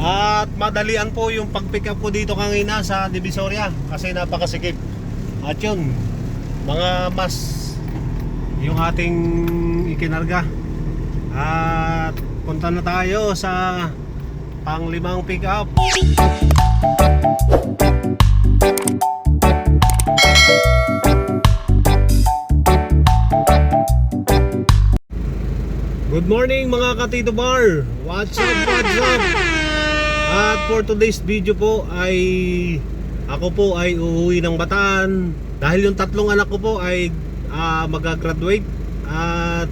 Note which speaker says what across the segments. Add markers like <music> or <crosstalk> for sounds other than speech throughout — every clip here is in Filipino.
Speaker 1: At madalian po yung pag-pick up ko dito kanina sa Divisoria kasi napakasikip. At yun, mga mas yung ating ikinarga. At punta na tayo sa panglimang pick up. Good morning mga katito bar What's up, what's up At for today's video po ay Ako po ay uuwi ng Bataan. Dahil yung tatlong anak ko po ay uh, Magagraduate At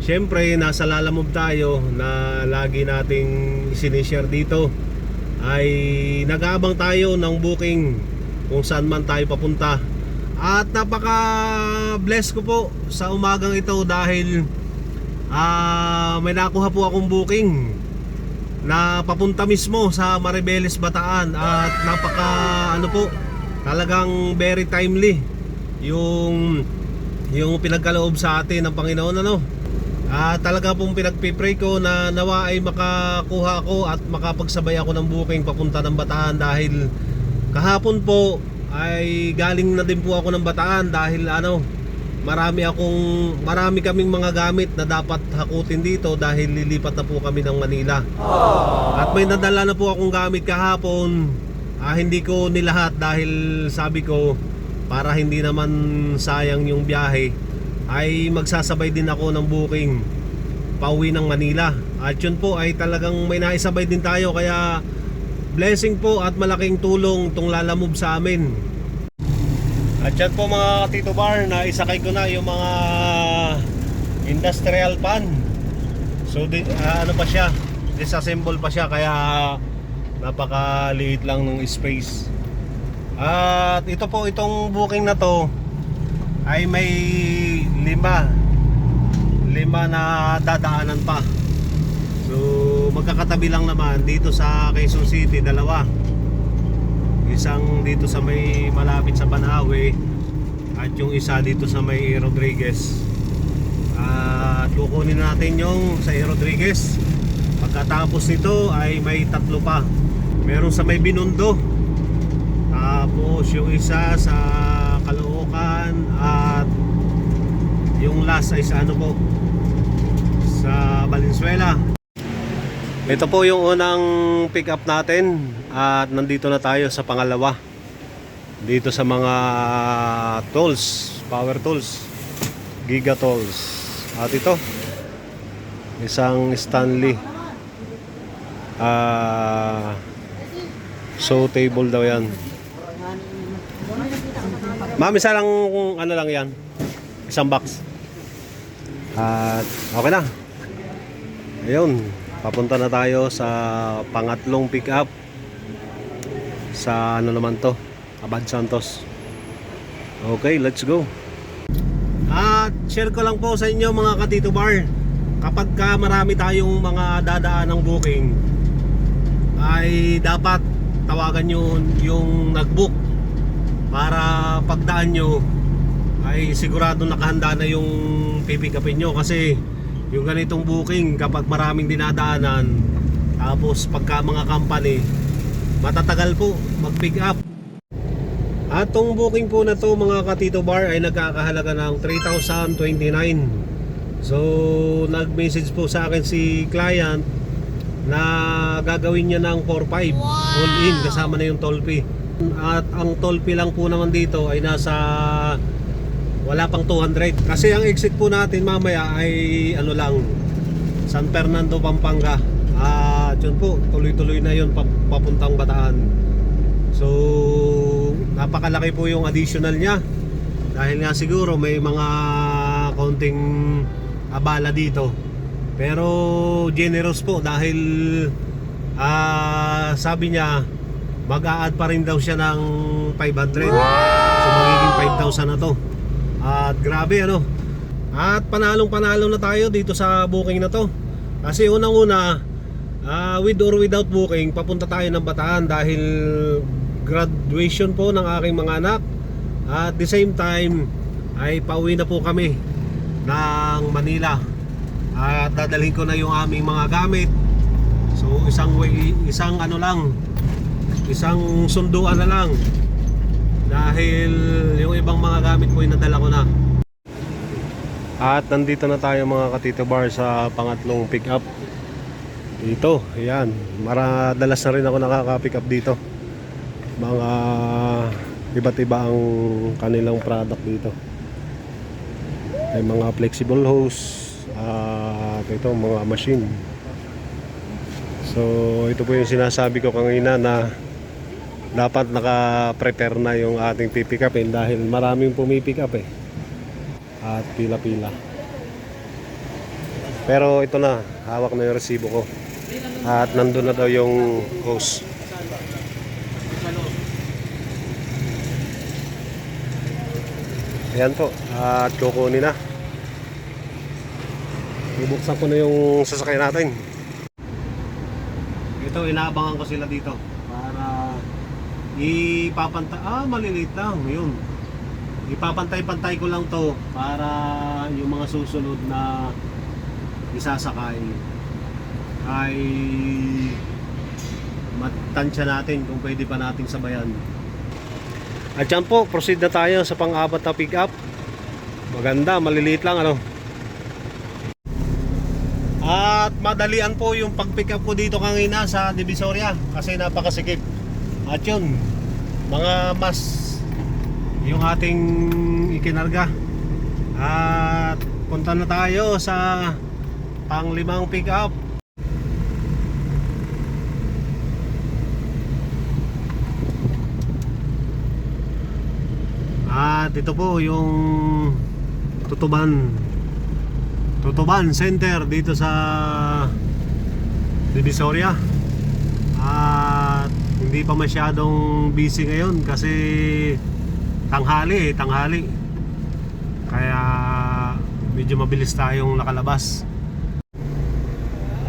Speaker 1: Siyempre nasa lalamove tayo Na lagi nating sinishare dito. Ay Nag-aabang tayo ng booking Kung saan man tayo papunta. At napaka bless ko po Sa umagang ito dahil Ah, may nakuha po akong booking na papunta mismo sa Maribeles Bataan. At napaka ano po talagang very timely yung yung pinagkaloob sa atin ng Panginoon ano. Ah, talaga pong pinagpipray ko na nawa ay makakuha ako at makapagsabay ako ng booking papunta ng Bataan dahil kahapon po ay galing na din po ako ng Bataan dahil ano marami akong marami kaming mga gamit na dapat hakutin dito dahil lilipat na po kami ng Manila. At may nadala na po akong gamit kahapon. Ah, hindi ko nilahat dahil sabi ko para hindi naman sayang yung biyahe ay magsasabay din ako ng booking pauwi ng Manila. At yun po ay talagang may naisabay din tayo kaya blessing po at malaking tulong tong lalamove sa amin. At yan po mga Tito Bar na isakay ko na yung mga industrial pan. So di, ah, ano pa siya, disassemble pa siya kaya napakaliit lang ng space. At ito po itong booking na to ay may lima lima na dadaanan pa. So magkakatabi lang naman dito sa Quezon City dalawa isang dito sa may malapit sa Banawe at yung isa dito sa may Rodriguez. At kukunin natin yung sa Rodriguez. Pagkatapos nito ay may tatlo pa. Meron sa may Binondo. Tapos yung isa sa Caloocan at yung last ay sa ano po? Sa Valenzuela ito po yung unang pick up natin at nandito na tayo sa pangalawa. Dito sa mga tools, power tools, giga tools. At ito, isang Stanley. Ah, so table daw yan. Ma'am, isa lang ano lang yan. Isang box. At okay na. Ayun, papunta na tayo sa pangatlong pick up sa ano naman to? Abad Santos. Okay let's go. At share ko lang po sa inyo mga katito bar. Kapag ka marami tayong mga dadaan ng booking ay dapat tawagan nyo yung nagbook para pagdaan nyo ay sigurado nakahanda na yung pipikapin nyo. Kasi yung ganitong booking kapag maraming dinadaanan tapos pagka mga company matatagal po mag pick up. At tong booking po na to mga katito bar ay nagkakahalaga ng 3,029 so nag message po sa akin si client na gagawin niya ng 4,500 all in kasama na yung toll fee. At ang toll fee lang po naman dito ay nasa wala pang 200 kasi ang exit po natin mamaya ay ano lang San Fernando Pampanga. At yun po tuloy-tuloy na yun pap- papuntang Bataan. So napakalaki po yung additional niya. Dahil nga siguro may mga konting abala dito. Pero generous po dahil ah sabi niya mag-a-add pa rin daw siya ng 500 so magiging 5,000 na to at grabe ano. At panalong panalo na tayo dito sa booking na to. Kasi unang-una, ah, with or without booking, papunta tayo ng Bataan dahil graduation po ng aking mga anak. At the same time, ay pauwi na po kami ng Manila. At dadalhin ko na yung aming mga gamit. So isang isang ano lang, isang sunduan na lang. Dahil yung ibang mga gamit ko inadala ko na. At nandito na tayo mga katito bar sa pangatlong pick up. Dito, ayan. Maradalas na rin ako nakaka-pick up dito. Mga iba't iba ang kanilang product dito. May mga flexible hose at ito mga machine. So ito po yung sinasabi ko kanina na dapat naka-prepare na yung ating pipick upin dahil maraming pumipick up eh. At pila-pila. Pero ito na, hawak na yung resibo ko. At nandun na daw yung hose. Ayan po, at kukunin na. Bubuksan ko na yung sasakyan natin. Ito, inaabangan ko sila dito ipapantay, ah maliliit lang, yun. Ipapantay-pantay ko lang to para yung mga susunod na isasakay ay matansya natin kung pwede pa nating sabayan. At yan po, proceed na tayo sa pang-apat na pick up. Maganda, maliliit lang ano. At madalian po yung pag-pick up ko dito kanina sa Divisoria kasi napakasikip. At yun, mga mas yung ating ikinarga. At punta na tayo sa panglimang pick up. At ito po yung Tutuban Tutuban Center dito sa Divisoria At hindi pa masyadong busy ngayon kasi tanghali eh, tanghali. Kaya medyo mabilis tayong nakalabas.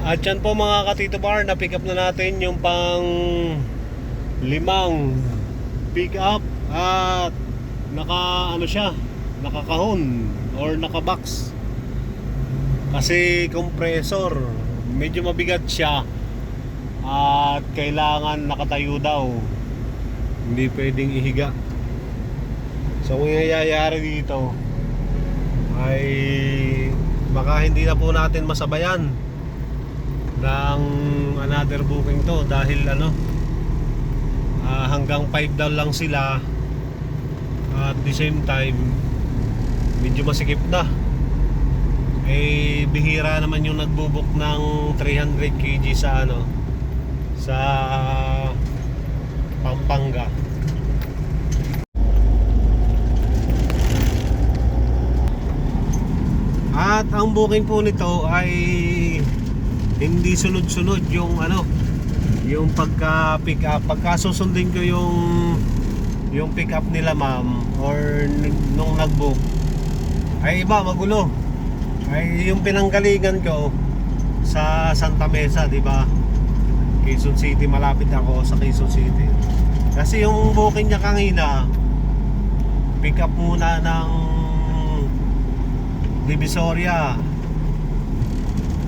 Speaker 1: At yan po mga katito bar, na pick up na natin yung pang limang pick up at naka ano siya nakakahon or nakabox. Kasi compressor medyo mabigat siya at kailangan nakatayo daw. Hindi pwedeng ihiga. So kung nangyayari dito ay baka hindi na po natin masabayan ng another booking to dahil ano ah, hanggang 5 daw lang sila. At the same time medyo masikip na. Eh bihira naman yung nagbubuk ng 300 kg sa ano sa Pampanga. At ang booking po nito ay hindi sunod-sunod yung ano yung pagka pick up. Pagka susundin ko yung yung pick up nila ma'am or nung nagbook ay iba magulo. Ay yung pinanggalingan ko sa Santa Mesa di ba Quezon City malapit ako sa Quezon City. Kasi yung booking niya kanina pick up muna ng Divisoria.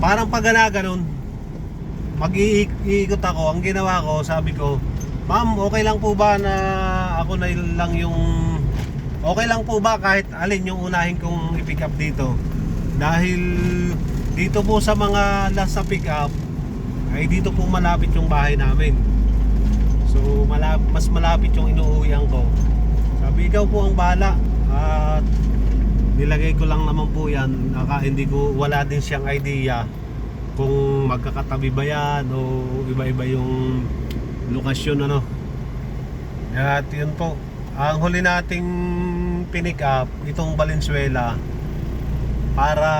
Speaker 1: Parang pag ganun mag-iikot ako. Ang ginawa ko sabi ko Ma'am, okay lang po ba na ako na lang yung Okay lang po ba kahit alin yung unahin kong i-pick up dito? Dahil dito po sa mga last sa pick up ay dito po malapit yung bahay namin. So malap mas malapit yung inuuwian ko. Sabi ikaw po ang bahala. At nilagay ko lang naman po yan. Naka hindi ko wala din siyang idea kung magkakatabi ba yan o iba-iba yung lokasyon ano. At yun po. Ang huli nating pinick up itong Valenzuela para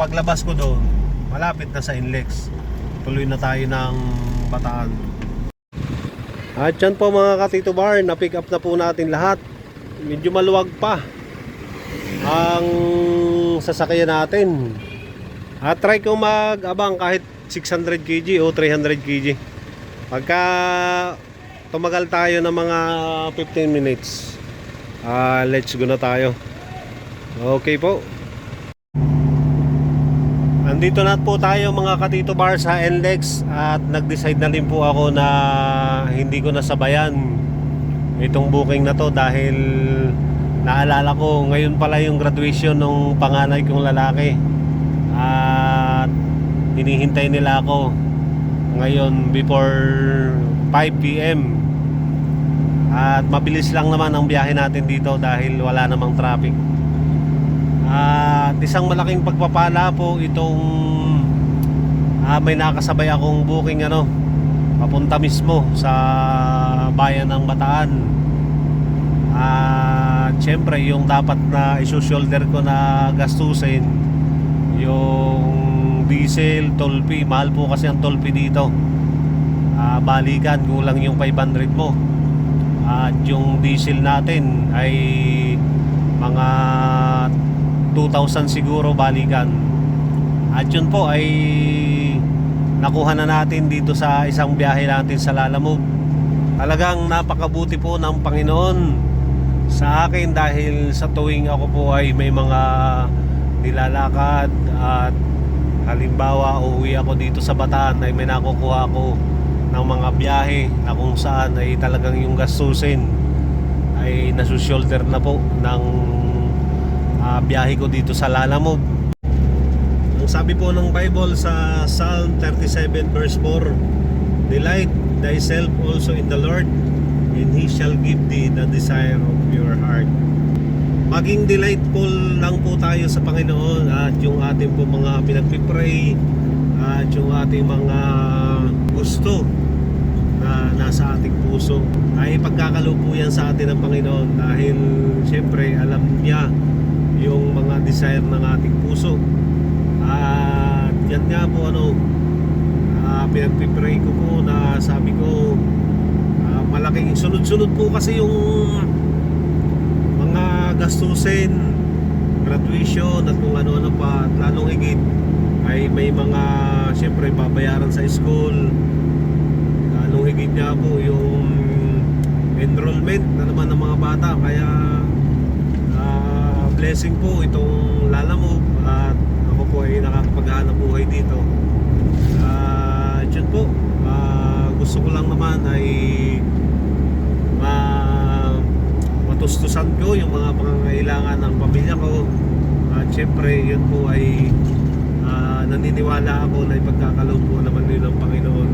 Speaker 1: paglabas ko doon malapit na sa Inlex tuloy na tayo ng Bataan at yan po mga katito bar na pick up na po natin lahat medyo maluwag pa ang sasakyan natin at try ko mag-abang kahit 600 kg o 300 kg Pagka tumagal tayo ng mga 15 minutes, ah let's go na tayo. Okay po. Nandito na po tayo mga katito bar sa NLEX at nag-decide na rin po ako na hindi ko nasabayan itong booking na to dahil naalala ko ngayon pala yung graduation ng panganay kong lalaki. At hinihintay nila ako ngayon before 5pm at mabilis lang naman ang biyahe natin dito dahil wala namang traffic at isang malaking pagpapala po itong ah, may nakasabay akong booking ano papunta mismo sa bayan ng Bataan. At syempre yung dapat na isushoulder ko na gastusin yung diesel, fee mahal po kasi ang fee dito. Ah, balikan kulang yung 500 mo. At yung diesel natin ay mga 2,000 siguro balikan. At yun po ay nakuha na natin dito sa isang biyahe natin sa Lalamove. Talagang napakabuti po ng Panginoon sa akin dahil sa tuwing ako po ay may mga nilalakad at halimbawa uuwi ako dito sa Bataan ay may nakukuha ako ng mga biyahe na kung saan ay talagang yung gastusin ay nasushulder na po ng ah, biyahe ko dito sa Lalamove. Ang sabi po ng Bible sa Psalm 37 verse 4, Delight thyself also in the Lord, and He shall give thee the desire of your heart. Maging delightful lang po tayo sa Panginoon at yung ating po mga pinagpipray at yung ating mga gusto na nasa ating puso ay pagkakalo po yan sa atin ng Panginoon dahil syempre alam niya yung mga desire ng ating puso. At yan nga po ano uh, pinagpipray ko po na sabi ko ah, malaking sunod-sunod po kasi yung mga gastusin graduation at kung ano-ano pa. At lalong higit ay may mga syempre babayaran sa school. Lalong higit nga po yung enrollment na naman ng mga bata. Kaya blessing po itong Lalamove at ako po ay nakakapaghanap buhay dito. At yun po ah, gusto ko lang naman ay ma matustusan ko yung mga pangangailangan ng pamilya ko. At syempre yun po ay ah, naniniwala ako na ipagkakaloob po naman yun ng Panginoon.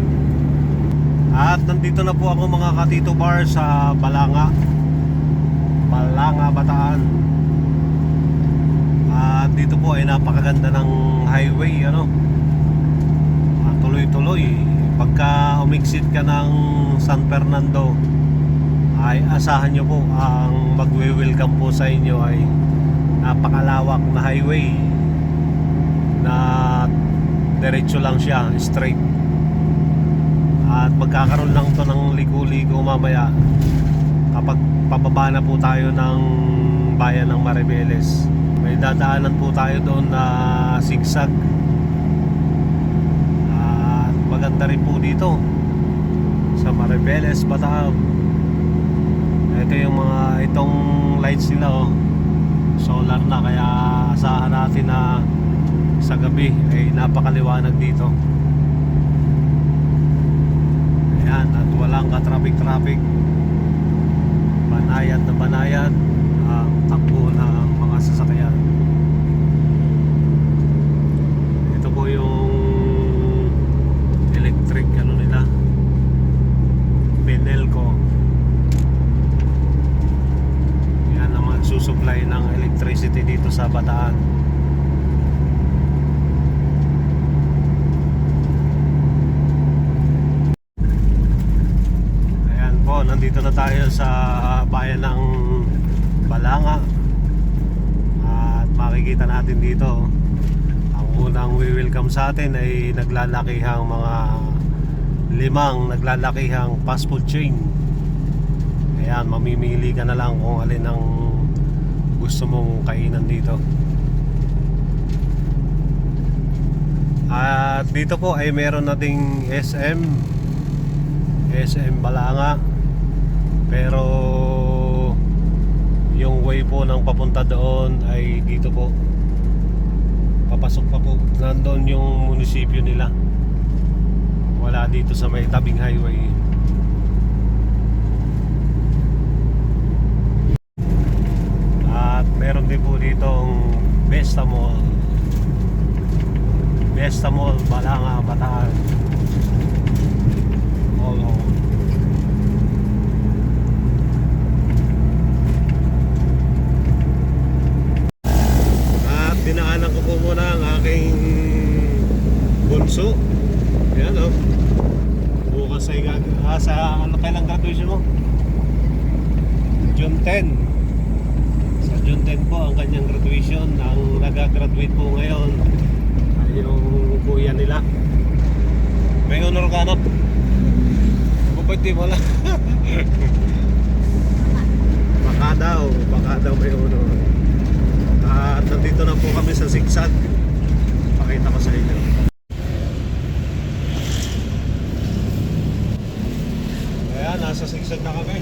Speaker 1: At nandito na po ako mga katito bar sa Balanga. Balanga Bataan at dito po ay napakaganda ng highway ano? Ah, tuloy-tuloy. Pagka umixit ka ng San Fernando ay asahan nyo po ang magwe-welcome po sa inyo ay napakalawak na highway na diretso lang siya straight. At magkakaroon lang to ng ligo-ligo mamaya kapag pababa na po tayo ng bayan ng Maribeles may dadaanan po tayo doon na zigzag at maganda rin po dito sa Maribeles, Bataan. Ito yung mga itong lights nila oh. Solar na kaya asahan natin na sa gabi ay napakaliwanag dito. Ayan at walang ka-traffic-traffic banayad na banayad ang takbo ng mga sasakyan. Ito po yung electric ano nila? Benelco yan ang magsusupply ng electricity dito sa Bataan. Ayan po, nandito na tayo sa bayan ng Balanga makikita natin dito Ang unang we-welcome sa atin ay naglalakihang mga limang naglalakihang fast food chain. Ayan, mamimili ka na lang kung alin ang gusto mong kainan dito. At dito po ay meron nating SM SM Balanga. Pero way po ng papunta doon ay dito po papasok pa po. Nandun yung munisipyo nila. Wala dito sa may tabing highway. At meron din po ditong Besta Mall. Besta Mall, Balanga, Bataan. All over. At dinaanan ko po muna ang aking bunso. Yan o. Bukas ay gag... Ah, sa ano kailang graduation mo? June 10. Sa June 10 po ang kanyang graduation. Ang nag-graduate po ngayon ay yung kuya nila. May honor ka anak? Bupati mo lang. baka daw, baka daw may honor. At nandito na po kami sa Sigsag. Pakita ko sa inyo. Ayan, nasa Sigsag na kami.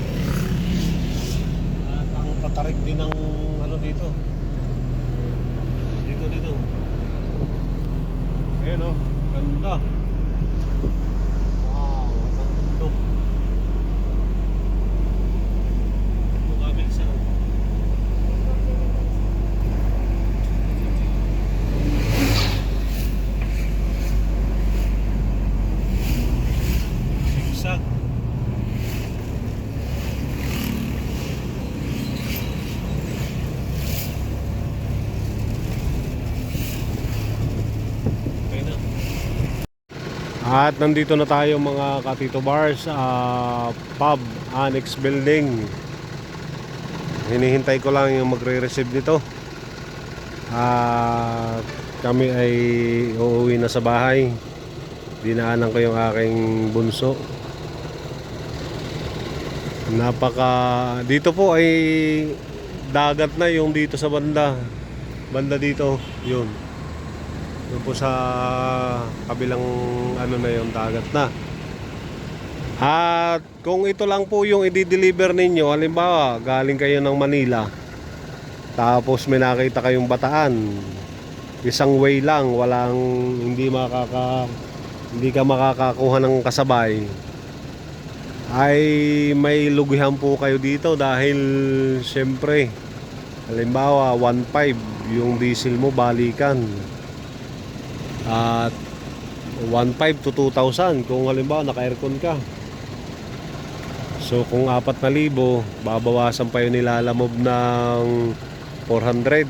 Speaker 1: At ang patarik din ng ano dito. Dito, dito. Ayan o, ganda. Wow, ang mundo. Ito kami sa Sigsag. Okay na. At nandito na tayo mga Katito Bars, ah, pub, annex building. Hinihintay ko lang yung magre-receive nito. At kami ay uuwi na sa bahay. Dinaanan ko yung aking bunso. Napaka dito po ay dagat na yung dito sa banda. Banda dito, yun. Doon po sa kabilang ano na yung dagat na. At kung ito lang po yung i-deliver ninyo, halimbawa galing kayo ng Manila, tapos may nakita kayong bataan, isang way lang, walang hindi makaka hindi ka makakakuha ng kasabay ay may lugihan po kayo dito dahil syempre halimbawa 1.5 yung diesel mo balikan at 1.5 to 2,000 kung halimbawa naka-aircon ka. So kung 4,000, babawasan pa yung nilalamob ng 400.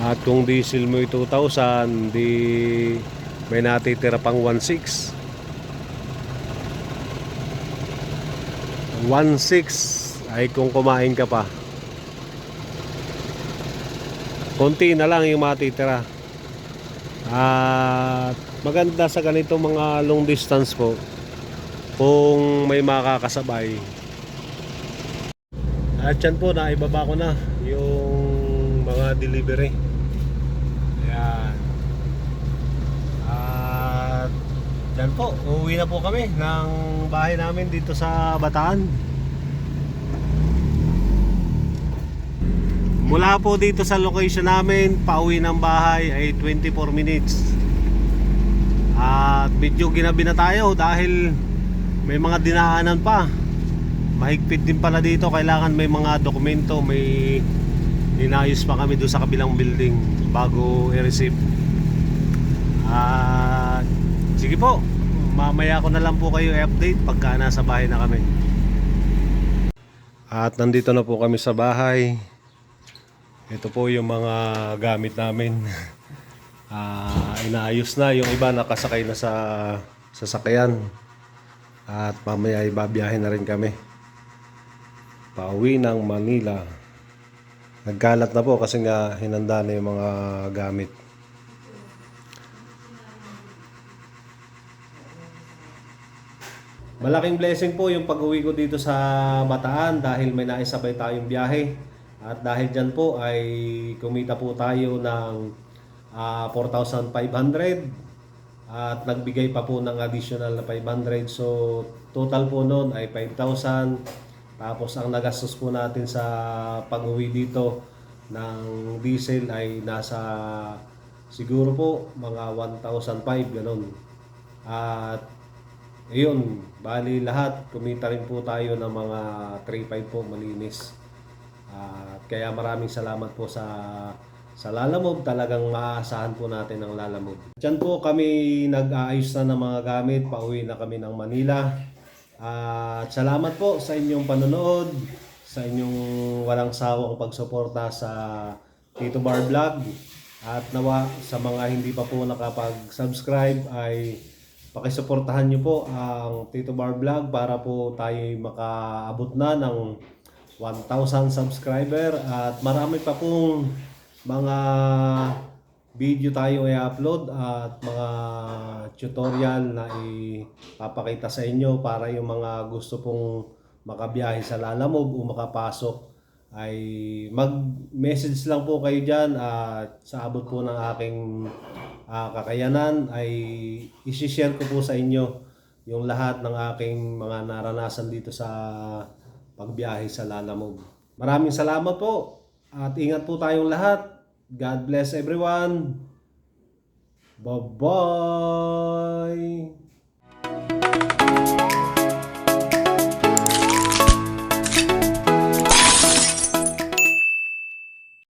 Speaker 1: At kung diesel mo yung 2,000, di may natitira pang 1.6. 1.6 ay kung kumain ka pa. Konti na lang yung matitira. At maganda sa ganitong mga long distance po kung may makakasabay. At yan po naibaba ko na yung mga delivery. Yan at yan po uuwi na po kami ng bahay namin dito sa Bataan Mula po dito sa location namin, pauwi ng bahay ay 24 minutes. At medyo ginabi na tayo dahil may mga dinaanan pa. Mahigpit din pala dito, kailangan may mga dokumento, may inayos pa kami doon sa kabilang building bago i-receive. At sige po, mamaya ko na lang po kayo i-update pagka nasa bahay na kami. At nandito na po kami sa bahay. Ito po yung mga gamit namin. <laughs> Ah, inaayos na. Yung iba nakasakay na sa sasakyan. At mamaya ibabiyahe na rin kami. Pauwi ng Manila. Nagkalat na po kasi nga hinanda na yung mga gamit. Malaking blessing po yung pag-uwi ko dito sa Bataan dahil may naisabay tayong biyahe. At dahil dyan po ay kumita po tayo ng ah, 4,500 at nagbigay pa po ng additional na 500. So total po noon ay 5,000. Tapos ang nagastos po natin sa pag-uwi dito ng diesel ay nasa siguro po mga 1,005 ganun. At ayun, bali lahat kumita rin po tayo ng mga 3,500 po malinis. At kaya maraming salamat po sa sa Lalamove. Talagang maaasahan po natin ang Lalamove. Diyan po kami nag-aayos na ng mga gamit. Pauwi na kami ng Manila. At salamat po sa inyong panonood, sa inyong walang sawang pagsuporta sa Tito Bar Vlog. At nawa sa mga hindi pa po nakapag-subscribe ay pakisuportahan niyo po ang Tito Bar Vlog para po tayo makaabot na ng 1,000 subscriber at marami pa pong mga video tayo i-upload at mga tutorial na ipapakita sa inyo para yung mga gusto pong makabiyahe sa Lalamove o makapasok ay mag-message lang po kayo dyan at sa abot po ng aking ah, kakayanan ay isi-share ko po sa inyo yung lahat ng aking mga naranasan dito sa pagbiyahe sa Lalamove. Maraming salamat po at ingat po tayong lahat. God bless everyone. Bye-bye!